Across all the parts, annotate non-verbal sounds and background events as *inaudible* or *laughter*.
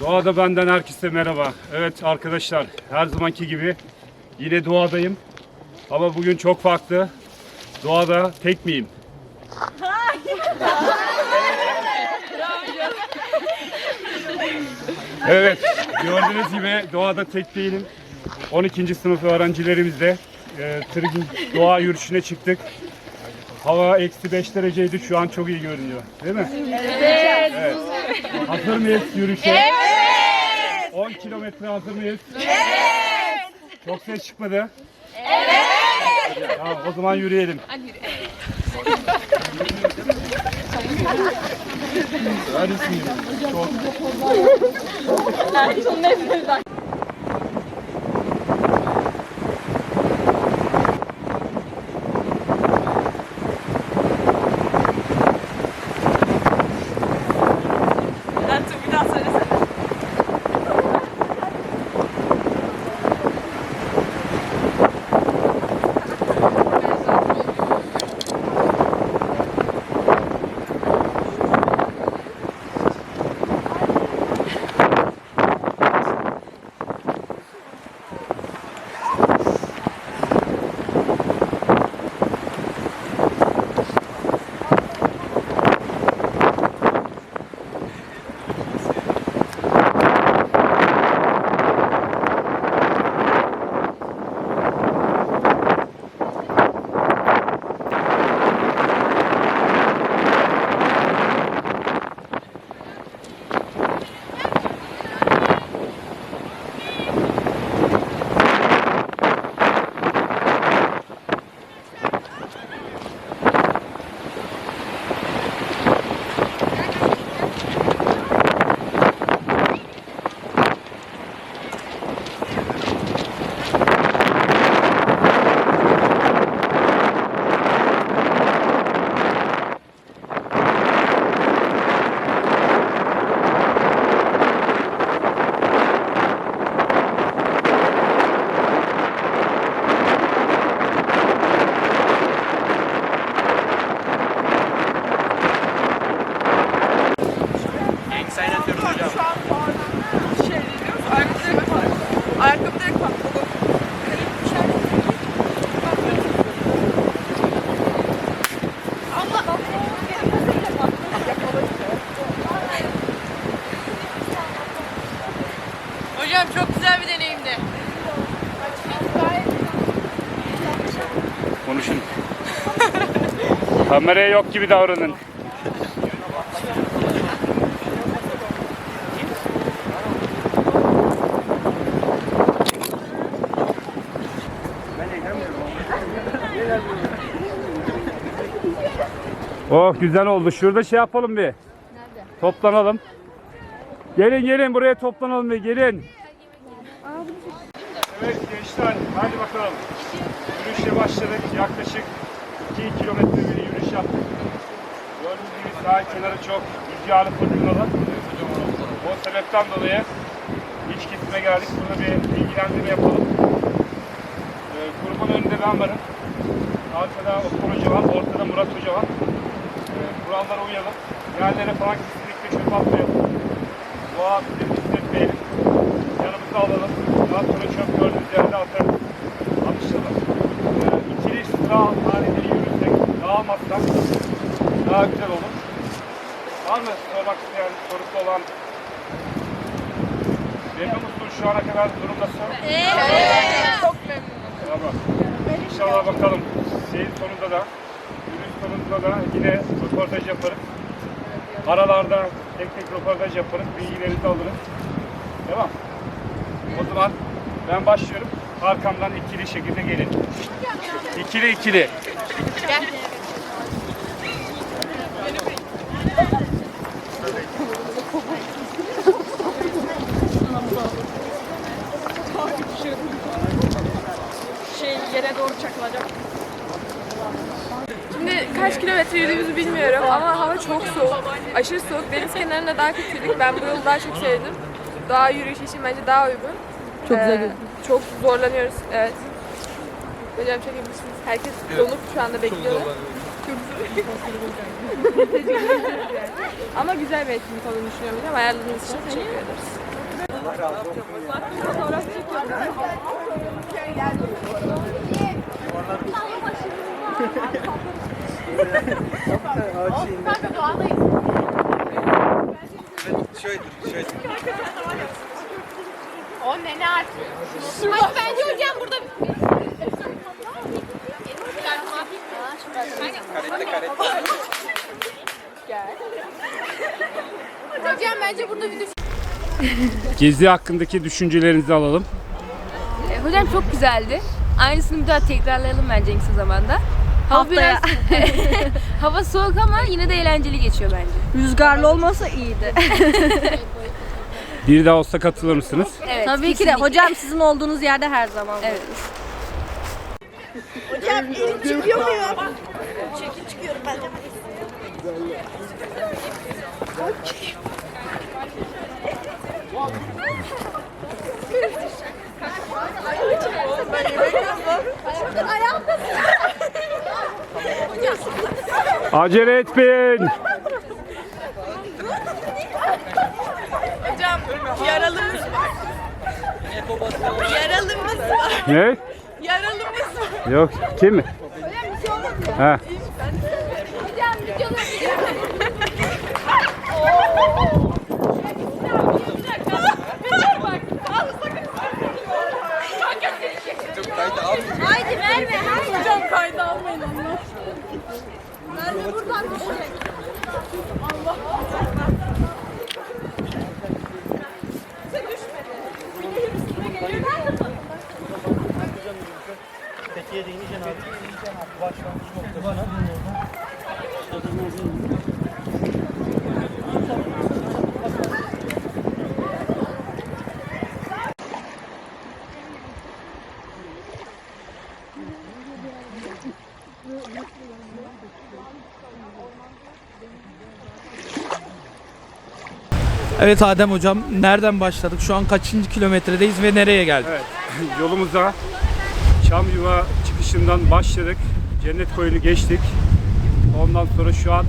Doğada benden herkese merhaba. Evet arkadaşlar her zamanki gibi yine doğadayım. Ama bugün çok farklı. Doğada tek miyim? Evet gördüğünüz gibi doğada tek değilim. 12. sınıf öğrencilerimizle e, doğa yürüyüşüne çıktık. Hava eksi 5 dereceydi şu an çok iyi görünüyor değil mi? Evet. Hazır mıyız yürüyüşe? Evet. 10 kilometre hazır mıyız? Evet. Çok ses çıkmadı. Evet. Tamam o zaman yürüyelim. Neredesin? Çok. Bülent'im Kameraya yok gibi davranın. Oh güzel oldu. Şurada şey yapalım bir. Nerede? Toplanalım. Gelin gelin buraya toplanalım bir gelin. Evet gençler hadi bakalım. Yürüyüşe başladık. Yaklaşık 2 kilometre bir yürüyüş yaptık. Gördüğünüz gibi sahil kenarı çok rüzgarlı fırtınalı. O sebepten dolayı iç kesime geldik. Burada bir bilgilendirme yapalım. Ee, grubun önünde ben varım. Arkada Osman Hoca var. Ortada Murat Hoca var. Ee, kurallara uyalım. Yerlere falan kesinlikle çöp atmayalım. Doğa bizi hissetmeyelim. Yanımıza alalım. Daha sonra çöp gördüğümüz yerde atarız. Alışalım. Ee, ikili sıra halinde yürürsek, dağılmazsak daha güzel olur. Var mı sormak isteyen, sorusu olan? Memnun musun şu ana kadar durum nasıl? Çok memnunum. Tamam. İnşallah bakalım şeyin sonunda da, yürüyüş sonunda da yine röportaj yaparız. Aralarda tek tek röportaj yaparız, bilgilerinizi alırız. Tamam. O zaman ben başlıyorum. Arkamdan ikili şekilde gelin. İkili ikili. Şey yere doğru çakılacak. Şimdi kaç kilometre yürüdüğümüzü bilmiyorum ama hava çok soğuk. Aşırı soğuk. Deniz kenarında daha kötüydük. Ben bu yolu daha çok sevdim. Daha yürüyüş için bence daha uygun. Çok güzel Çok zorlanıyoruz. Evet. Hocam çekebilirsiniz. Herkes donuk şu anda bekliyorlar. Ama güzel bir etkinlik olduğunu düşünüyorum hocam. Ayarladığınız için teşekkür ederiz. Ay bence hocam burada Hocam bence burada Gezi hakkındaki düşüncelerinizi alalım. Hocam çok güzeldi. Aynısını bir daha tekrarlayalım bence en kısa zamanda. Hava biraz *laughs* *laughs* hava soğuk ama yine de eğlenceli geçiyor bence. Rüzgarlı olmasa iyiydi. *laughs* Bir daha olsa katılır mısınız? Evet. Tabii ki de. kesinlikle. Hocam sizin olduğunuz yerde her zaman. Evet. Acele etmeyin. Hocam yaralımız var. Yaralımız var. Ne? Yaralımız var. Yok. Kim mi? Ha. Haydi *laughs* Merve haydi. Hocam kaydı almayın onu. Merve buradan düşecek. Evet Adem hocam nereden başladık? Şu an kaçıncı kilometredeyiz ve nereye geldik? Evet. *laughs* Yolumuza Çamyuva çıkışından başladık. Cennet koyunu geçtik. Ondan sonra şu an e,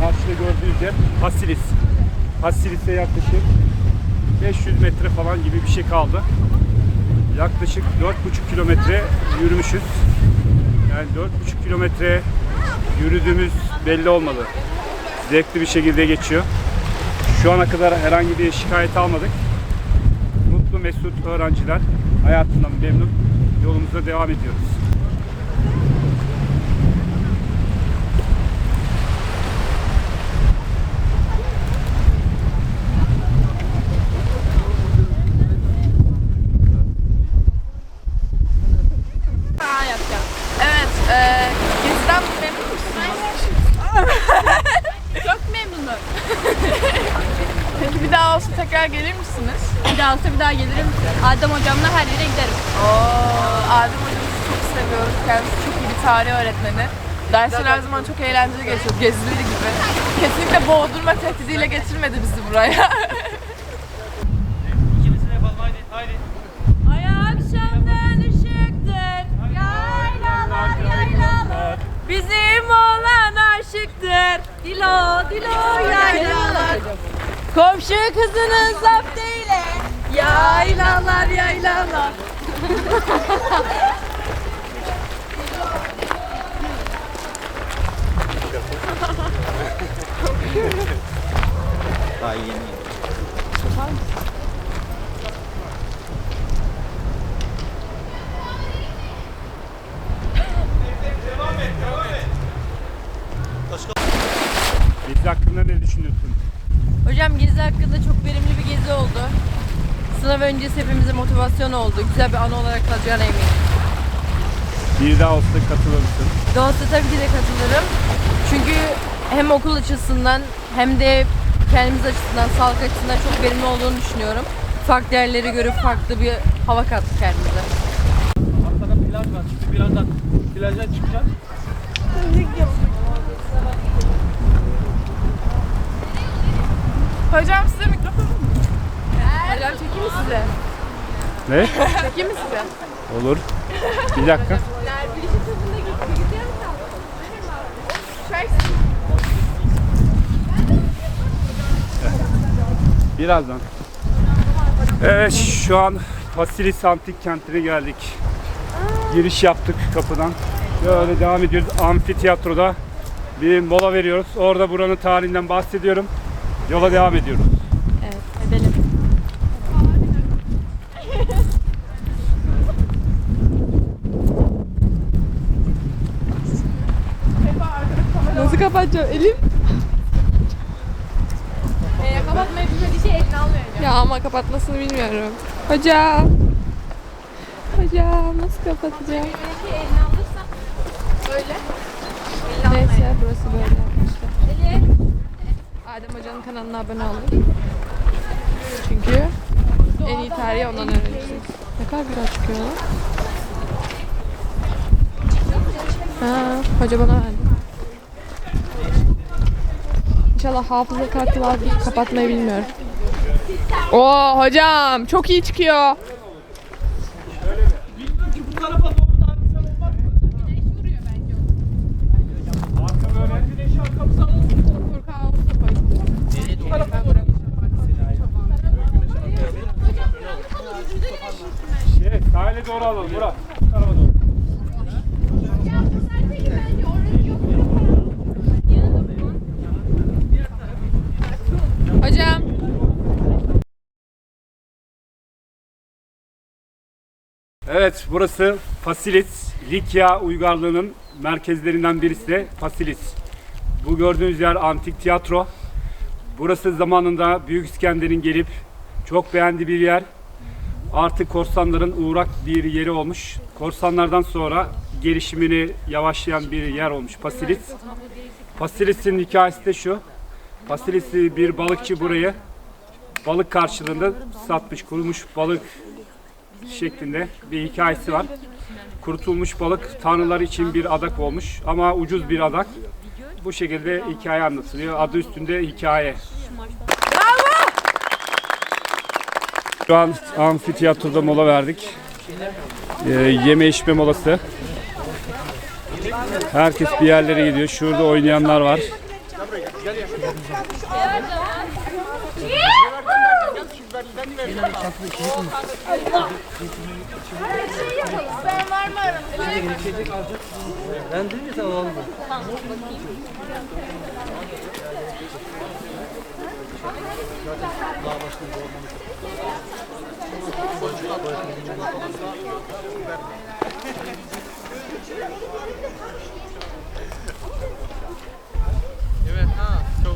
karşıda gördüğünüz yer Hasilis. Hasilis'e yaklaşık 500 metre falan gibi bir şey kaldı. Yaklaşık 4,5 kilometre yürümüşüz. Yani 4,5 kilometre yürüdüğümüz belli olmadı. Zevkli bir şekilde geçiyor. Şu ana kadar herhangi bir şikayet almadık. Mutlu mesut öğrenciler hayatından memnun yolumuza devam ediyoruz. Evet, e, geziden memnun musunuz? Çok memnunum. Daha olsa tekrar gelir misiniz? Bir daha olsa bir daha gelirim. Adem hocamla her yere giderim. Oo, Adem hocamızı çok seviyoruz. Kendisi çok iyi bir tarih öğretmeni. Dersler her zaman çok eğlenceli geçiyor, gezileri gibi. Kesinlikle boğdurma tehdidiyle getirmedi bizi buraya. *laughs* Ay akşamdan ışıktır. Yaylalar yaylalar. Bizim olan aşıktır. Dilo dilo yaylalar. Komşu kızının zapt eyle. Yaylalar yaylalar. Gezi hakkında ne düşünüyorsun? Hocam gezi hakkında çok verimli bir gezi oldu. Sınav öncesi hepimize motivasyon oldu. Güzel bir anı olarak kalacağına eminim. Bir daha olsa katılır mısın? Doğrusu tabii ki de katılırım. Çünkü hem okul açısından hem de kendimiz açısından, sağlık açısından çok verimli olduğunu düşünüyorum. Farklı yerleri görüp farklı bir hava kattık kendimize. Arkada plaj var. Şimdi birazdan plaja çıkacağız. Hocam size mikrofon güzel. Çekeyim mi size? Ne? Çekeyim mi size? Olur. Bir dakika. Şey, Birazdan. Evet şu an Pasilis Antik Kenti'ne geldik. Giriş yaptık kapıdan. Böyle devam ediyoruz. Amfiteyatroda bir mola veriyoruz. Orada buranın tarihinden bahsediyorum. Yola devam ediyoruz. Kapatacağım? Elim. Ee, kapatmayı bilmediği şey eline almıyor. Ya ama kapatmasını bilmiyorum. Hocam. Hocam nasıl kapatacağım? Şey eline alırsan böyle. Neyse burası böyle yapmışlar. Adem Hoca'nın kanalına abone olun. Çünkü en iyi tarihi ondan öğreneceksiniz. Ne kadar güzel çıkıyor lan. Ha, hoca bana verdi. İnşallah hafıza kartı vardır. Kapatmayı bilmiyorum. Oo hocam çok iyi çıkıyor. Şey, sahile doğru alalım Murat. Bu tarafa doğru. Hocam. Evet burası Fasilis. Likya uygarlığının merkezlerinden birisi de Fasilis. Bu gördüğünüz yer antik tiyatro. Burası zamanında Büyük İskender'in gelip çok beğendiği bir yer. Artık korsanların uğrak bir yeri olmuş. Korsanlardan sonra gelişimini yavaşlayan bir yer olmuş Fasilis. Fasilis'in hikayesi de şu. Fasilis'i bir balıkçı burayı balık karşılığında satmış, kurumuş balık şeklinde bir hikayesi var. Kurutulmuş balık tanrılar için bir adak olmuş ama ucuz bir adak. Bu şekilde hikaye anlatılıyor. Adı üstünde hikaye. Şu an amfiteyatroda mola verdik. Ee, yeme içme molası. Herkes bir yerlere gidiyor. Şurada oynayanlar var. Gel yaşa. Gel Ben var mı aramızda? Ben dedim ya sen alalım. Tamam bakayım. Daha başka bir olmamış.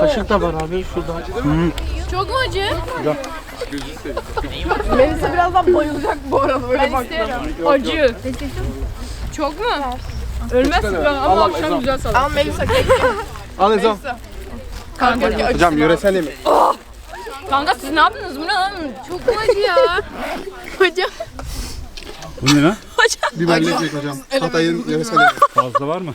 Kaşık da var abi şurada. Çok mu acı? Melisa birazdan bayılacak bu arada böyle baktığında. Acı. Çok mu? Ölmezsin ben ama akşam güzel salata. Al Melisa Al Ezam. kanka. Hocam yöresel yemek. Kanka siz ne yaptınız? Bu ne lan? Çok mu acı ya? *laughs* Hocam. Bu ne lan? Biberli ekmek hocam. Hatay'ın yöresel yemek. Fazla var mı?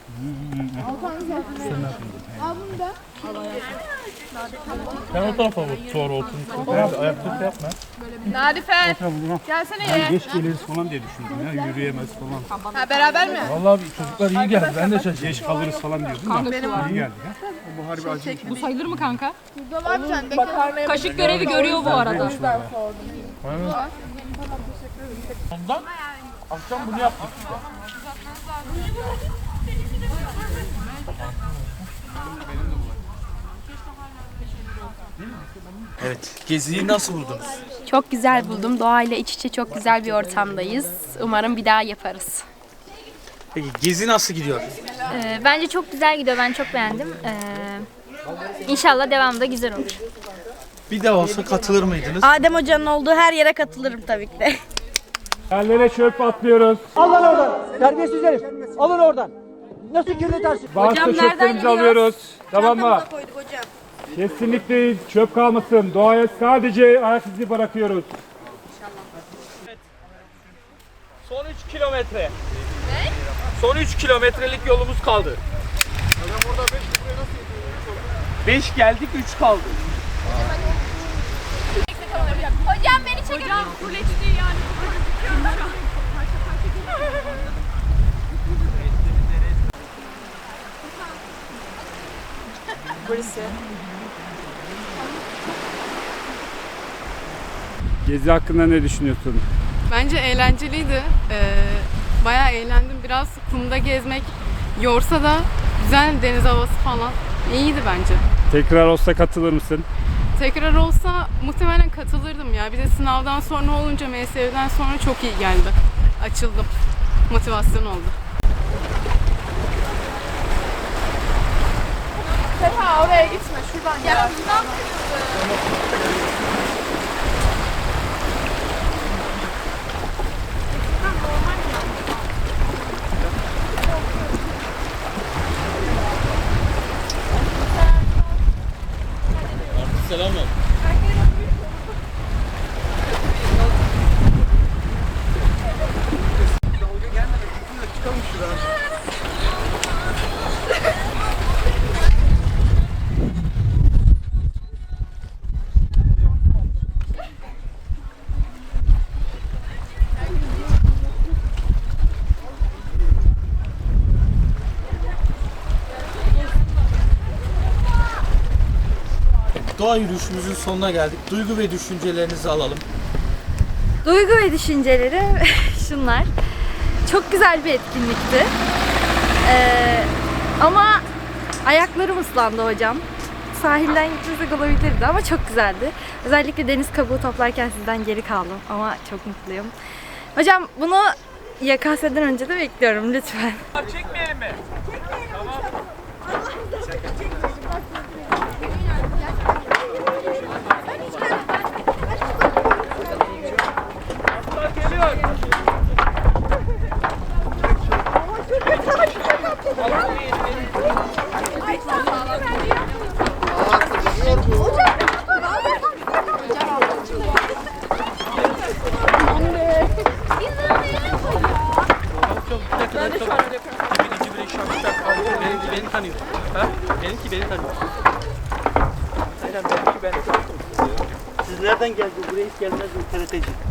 Nadife. Gelsene ye. Geç geliriz falan diye düşündüm ya. Yürüyemez falan. Ha beraber mi? Vallahi bir çocuklar iyi geldi. Ben de şaşırdım. Geç kalırız falan diyordum da. İyi geldi ya. Bu sayılır mı kanka? Var mı sen? Bekle. Kaşık görevi görüyor bu arada. Akşam bunu yaptık. Evet. Geziyi nasıl buldunuz? Çok güzel buldum. Doğayla iç içe çok güzel bir ortamdayız. Umarım bir daha yaparız. Peki gezi nasıl gidiyor? Ee, bence çok güzel gidiyor. Ben çok beğendim. Ee, inşallah devamı da güzel olur. Bir de olsa katılır mıydınız? Adem Hoca'nın olduğu her yere katılırım tabii ki de. Yerlere çöp atlıyoruz. Al lan oradan. Terbiyesiz herif. Alın oradan. Nasıl kirletersin? Bazı çöplerimizi alıyoruz. Tamam mı? Kesinlikle çöp kalmasın. Doğaya sadece ayak izi bırakıyoruz. Son 3 kilometre. Ne? Son 3 kilometrelik yolumuz kaldı. 5 geldik 3 kaldı. Hocam beni çekin. Hocam kuleçti yani. Gezi hakkında ne düşünüyorsun? Bence eğlenceliydi. Ee, bayağı eğlendim. Biraz kumda gezmek yorsa da güzel deniz havası falan iyiydi bence. Tekrar olsa katılır mısın? Tekrar olsa muhtemelen katılırdım ya. Bir de sınavdan sonra olunca MSV'den sonra çok iyi geldi. Açıldım. Motivasyon oldu. Sefa oraya gitme. Şuradan gel. Doğa yürüyüşümüzün sonuna geldik. Duygu ve düşüncelerinizi alalım. Duygu ve düşünceleri *laughs* şunlar. Çok güzel bir etkinlikti. Ee, ama ayaklarım ıslandı hocam. Sahilden gitmesek olabilirdi ama çok güzeldi. Özellikle deniz kabuğu toplarken sizden geri kaldım ama çok mutluyum. Hocam bunu YKS'den önce de bekliyorum lütfen. Çekmeyelim mi? Beni tanıyor. Ha? Benimki beni tanıyor. Aynen benimki beni Siz nereden geldiniz? Buraya hiç gelmez mi? TRT'ci.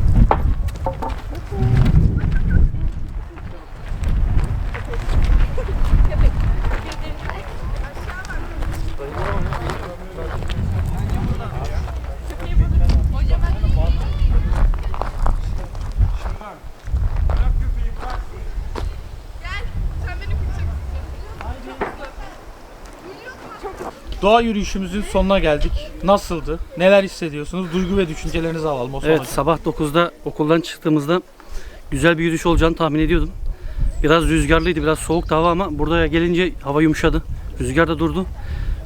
Doğa yürüyüşümüzün sonuna geldik. Nasıldı? Neler hissediyorsunuz? Duygu ve düşüncelerinizi alalım o Evet sabah 9'da okuldan çıktığımızda güzel bir yürüyüş olacağını tahmin ediyordum. Biraz rüzgarlıydı, biraz soğuk hava ama burada gelince hava yumuşadı. Rüzgar da durdu.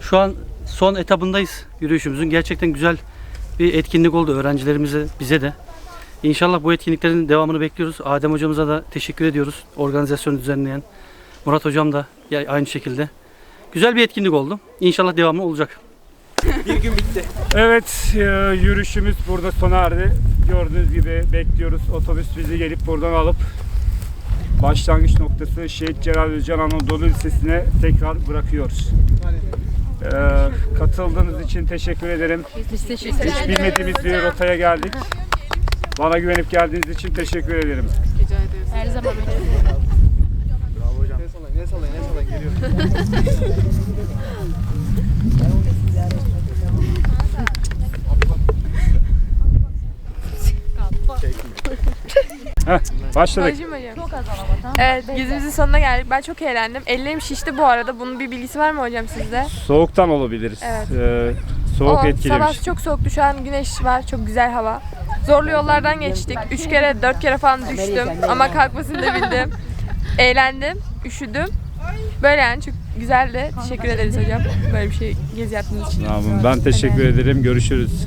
Şu an son etabındayız yürüyüşümüzün. Gerçekten güzel bir etkinlik oldu öğrencilerimize, bize de. İnşallah bu etkinliklerin devamını bekliyoruz. Adem hocamıza da teşekkür ediyoruz. Organizasyonu düzenleyen. Murat hocam da aynı şekilde. Güzel bir etkinlik oldu. İnşallah devamı olacak. Evet, e, yürüyüşümüz burada sona erdi. Gördüğünüz gibi bekliyoruz. Otobüs bizi gelip buradan alıp başlangıç noktası Şehit Celal Özcan Anadolu Lisesi'ne tekrar bırakıyoruz. E, katıldığınız için teşekkür ederim. Biz teşekkür Hiç bilmediğimiz bir rotaya geldik. Bana güvenip geldiğiniz için teşekkür ederim. Rica ederiz. Her zaman Ne sallayın, ne sallayın, geliyor. Başladık. Evet, gezimizin sonuna geldik. Ben çok eğlendim. Ellerim şişti bu arada. Bunun bir bilgisi var mı hocam sizde? Soğuktan olabiliriz. Evet. E, soğuk O, etkilemiş. Sabah çok soğuktu. Şu an güneş var. Çok güzel hava. Zorlu yollardan geçtik. Üç kere, dört kere falan düştüm. Ama kalkmasını da bildim. Eğlendim. Üşüdüm. Böyle yani çok güzeldi. Teşekkür ederiz hocam. Böyle bir şey gezi yaptığınız için. Tamam, ben teşekkür ederim. Görüşürüz.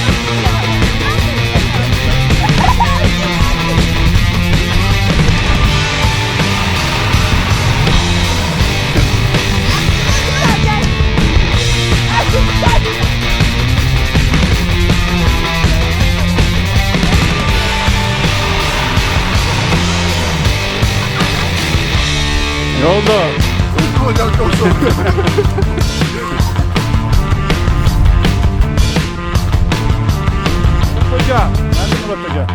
Ne oldu? Hocam çok soğuk. Hoca. Nerede Murat Hoca?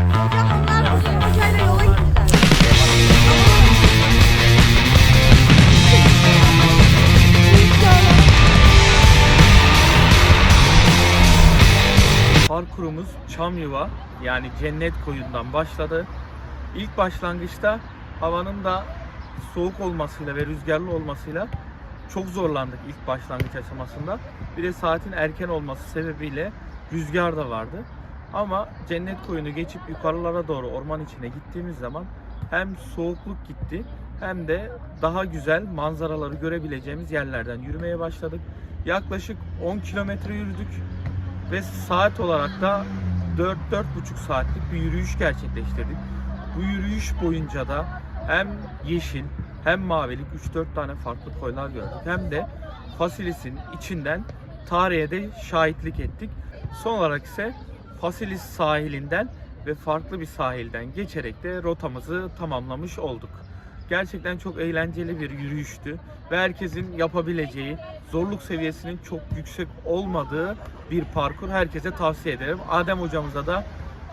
Parkurumuz Çamyuva yani Cennet Koyun'dan başladı. İlk başlangıçta havanın da soğuk olmasıyla ve rüzgarlı olmasıyla çok zorlandık ilk başlangıç aşamasında. Bir de saatin erken olması sebebiyle rüzgar da vardı. Ama Cennet Koyun'u geçip yukarılara doğru orman içine gittiğimiz zaman hem soğukluk gitti hem de daha güzel manzaraları görebileceğimiz yerlerden yürümeye başladık. Yaklaşık 10 kilometre yürüdük ve saat olarak da 4-4,5 saatlik bir yürüyüş gerçekleştirdik. Bu yürüyüş boyunca da hem yeşil hem mavilik 3-4 tane farklı koylar gördük. Hem de Fasilis'in içinden tarihe de şahitlik ettik. Son olarak ise Fasilis sahilinden ve farklı bir sahilden geçerek de rotamızı tamamlamış olduk. Gerçekten çok eğlenceli bir yürüyüştü ve herkesin yapabileceği, zorluk seviyesinin çok yüksek olmadığı bir parkur herkese tavsiye ederim. Adem hocamıza da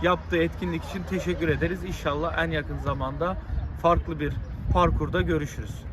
yaptığı etkinlik için teşekkür ederiz. İnşallah en yakın zamanda farklı bir parkurda görüşürüz.